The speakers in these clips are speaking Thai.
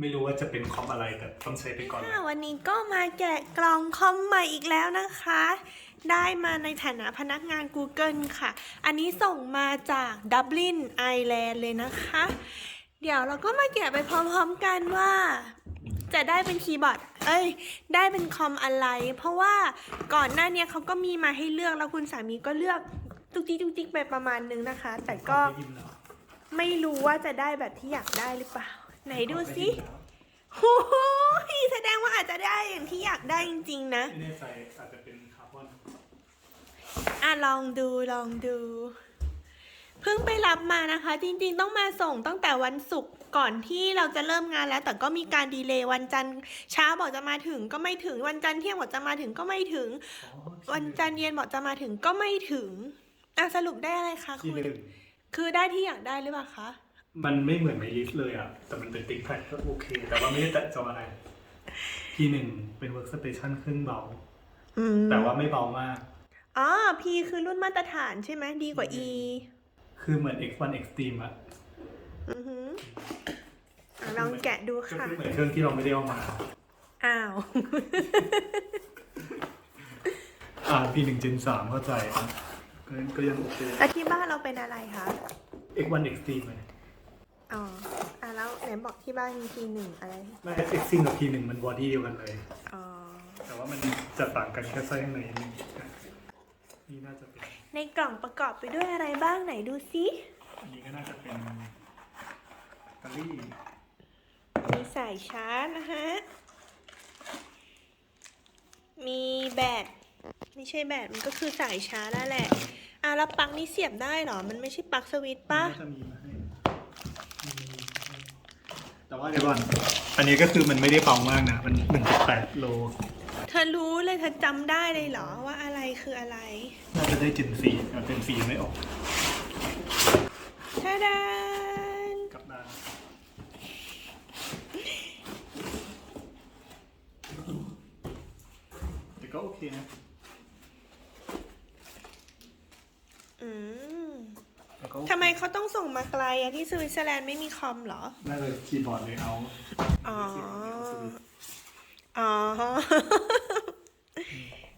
ไม่รู้ว่าจะเป็นคอมอะไรแต่ต้องใช้ไปก่อนค่ะวันนี้ก็มาแกะกล่องคอมใหม่อีกแล้วนะคะ ได้มาในฐานะพนักงาน Google ค่ะ อันนี้ส่งมาจากดับลินไอร์แลนด์เลยนะคะ เดี๋ยวเราก็มาแกะไปพร้อมๆกันว่า จะได้เป็นคีย์บอร์ด เอ้ย ได้เป็นคอมอะไร เพราะว่าก่อนหน้าเนี้ยเขาก็มีมาให้เลือกแล้วคุณสามีก็เลือกตุกติ๊กตุกติ๊กไปประมาณนึงนะคะ แต่ก็ได้ยินแล้วไม่รู้ว่าจะได้แบบที่อยากได้หรือเปล่า ไหนดูสิโอ้โหแสดงว่าอาจจะได้อย่างที่อยากได้จริงๆนะไม่แน่ใจอาจจะเป็นคาร์บอนอะลองดูลองดู เพิ่งไปรับมานะคะ จริงๆ ต้องมาส่งตั้งแต่วันศุกร์ก่อนที่เราจะเริ่มงานแล้ว แต่ก็มีการดีเลย์วันจันทร์เช้าบอกจะมาถึงก็ไม่ถึงวันจันทร์เที่ยงบอกจะมาถึงก็ไม่ถึงอ๋อวันจันทร์เย็นบอกจะมาถึงก็ไม่ถึงอะสรุปได้อะไรคะที่คุณหนึ่งคือได้ที่อยากได้หรือเปล่าคะ มันไม่เหมือนในลิสต์เลยอะ แต่มันเป็นติ๊กแพดก็โอเค แต่ว่าไม่ได้แตะจออะไรที่หนึ่งเป็นเวิร์กสเตชันเครื่องเบา อืมแต่ว่าไม่เบามาก อ๋อ P คือรุ่นมาตรฐานใช่ไหมดีกว่า E คือเหมือน X1 Extreme อะอือหืออะลองแกะดูก็ค่ะ คือเหมือนเครื่องที่เราไม่ได้เอามา อ้าว อ่า P1 Gen 3เข้าใจอะก็ก็ยังโอเค แล้วที่บ้านเราเป็นอะไรคะ X1 Extreme เลย อ๋ออะแล้วไหนบอกที่บ้านมี P หนึ่งอะไร ไม่ Extreme กับ P1 มันบอดี้เดียวกันเลย อ๋อ แต่ว่ามันจะต่างกันแค่ไส้ข้างในนิดนึงนี่น่าจะเป็น ในกล่องประกอบไปด้วยอะไรบ้างไหนดูซิอันนี้ก็น่าจะเป็นแบตเตอรี่มีสายชาร์จนะฮะ มีแบต ไม่ใช่แบต มันก็คือสายชาร์จนั่นแหละอะแล้วปลั๊กนี่เสียบได้เหรอ มันไม่ใช่ปลั๊กสวิตช์ปะ น่าจะมีมาให้มี แต่ว่าเดี๋ยวก่อนอันนี้ก็คือมันไม่ได้เบามากนะ มัน1.8โล เธอรู้เลยเธอจำได้เลยเหรอว่าอะไรคืออะไร น่าจะได้เจนซีแต่เจนซีไม่ออกทาดานกลับด้านแต่ก็โอเคนะ อืม แล้วก็โอเคทำไมเขาต้องส่งมาไกลอะที่สวิตเซอร์แลนด์ไม่มีคอมเหรอ น่าจะคีย์บอร์ดเลยเอาอ๋อเสียงไม่เอาสวิตช์อ๋อ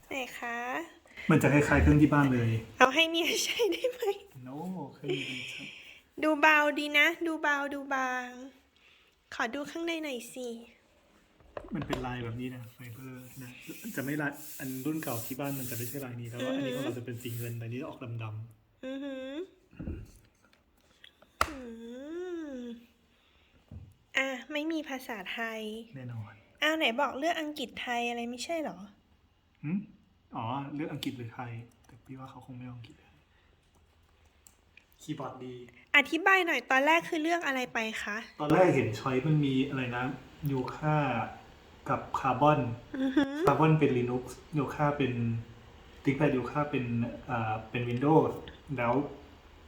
ไหนคะ มันจะคล้ายๆเครื่องที่บ้านเลย เอาให้เมียใช้ได้ไหม โน้เครื่องนี้เป็นชั้นดูเบาดีนะ ดูเบาดูบาง ขอดูข้างในหน่อยสิ มันเป็นลายแบบนี้นะไฟเบอร์นะ จะไม่ลายอันรุ่นเก่าที่บ้านมันจะไม่ใช่ลายนี้แต่ว่าอันนี้ของเราจะเป็นสีเงินแต่อันนี้ออกดำอือหือ อืมอะ ไม่มีภาษาไทยๆแน่นอน อ้าวไหนบอกเลือกอังกฤษไทยอะไรไม่ใช่เหรอหึอ๋อ เลือกอังกฤษหรือไทย แต่พี่ว่าเขาคงไม่เอาอังกฤษคีย์บอร์ดดี อธิบายหน่อยตอนแรกคือเลือกอะไรไปคะ ตอนแรกเห็นช้อยมันมีอะไรนะโยค่ากับคาร์บอน อือหือ คาร์บอนเป็น Linux โยค่าเป็นติ๊กแปดโยค่าเป็นอ่าเป็น Windows แล้ว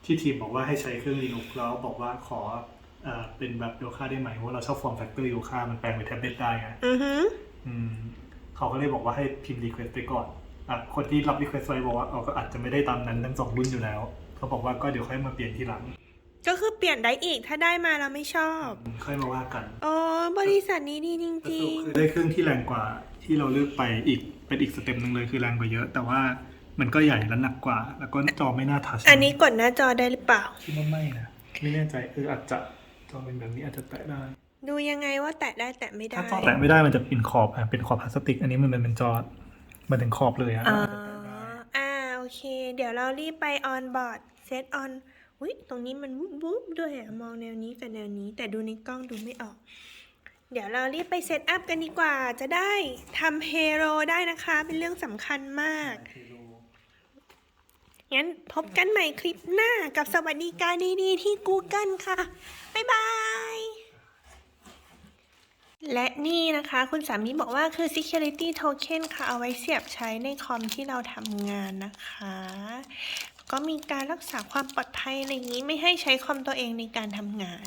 ที่ทีมบอกว่าให้ใช้เครื่อง Linux แล้วบอกว่าขออ่าเป็นแบบโยค่าได้ไหมเพราะว่าเราชอบ form factor โยค่ามันแปลงเป็นแท็บเล็ตได้ไงอือหืออืมเขาก็เลยบอกว่าให้พิมพ์ request ไปก่อนอะคนที่รับ request ไว้บอกว่าเอาก็อาจจะไม่ได้ตามนั้นทั้งสองรุ่นอยู่แล้ว เขาบอกว่าก็เดี๋ยวค่อยมาเปลี่ยนทีหลังก็คือเปลี่ยนได้อีกถ้าได้มาแล้วไม่ชอบอืมค่อยมาว่ากัน อ๋อบริษัทนี้ดีจสริรุงปคือได้เครื่องที่แรงกว่าที่เราเลือกไปอีกเป็นอีกสเต็ปหนึ่งเลยคือแรงกว่าเยอะ แต่ว่า มันก็ใหญ่และหนักกว่า แล้วก็จอไม่น่าทัชๆอันนี้กดหน้าจอได้หรือเปล่า คิดว่าไม่นะ ไม่แน่ใจเอออาจจะจอเป็นแบบนี้อาจจะแตะได้ ดูยังไงว่าแตะได้แตะไม่ได้ถ้าจอแตะไม่ได้มันจะเป็นขอบอะเป็นขอบพลาสติก อันนี้มันเป็นจอมันถึงขอบเลยอะอ๋ออาจจะแตะได้อ่าโอเค เดี๋ยวเรารีบไปออนบอร์ดเซตออนอุ้ยตรงนี้มันวุบวุบด้วยอะมองแนวนี้กับแนวนี้ แต่ดูในกล้องดูไม่ออก เดี๋ยวเรารีบไปเซตอัพกันดีกว่า จะได้ทำเฮโรได้นะคะ เป็นเรื่องสำคัญมาก งั้นพบกันใหม่คลิปหน้ากับสวัสดิการดีๆที่ Google ค่ะ บ๊ายบาย และนี่นะคะ คุณสามีบอกว่าคือ security token ค่ะ เอาไว้เสียบใช้ในคอมที่เราทำงานนะคะ ก็มีการรักษาความปลอดภัยอะไรอย่างนี้ไม่ให้ใช้คอมตัวเองในการทำงาน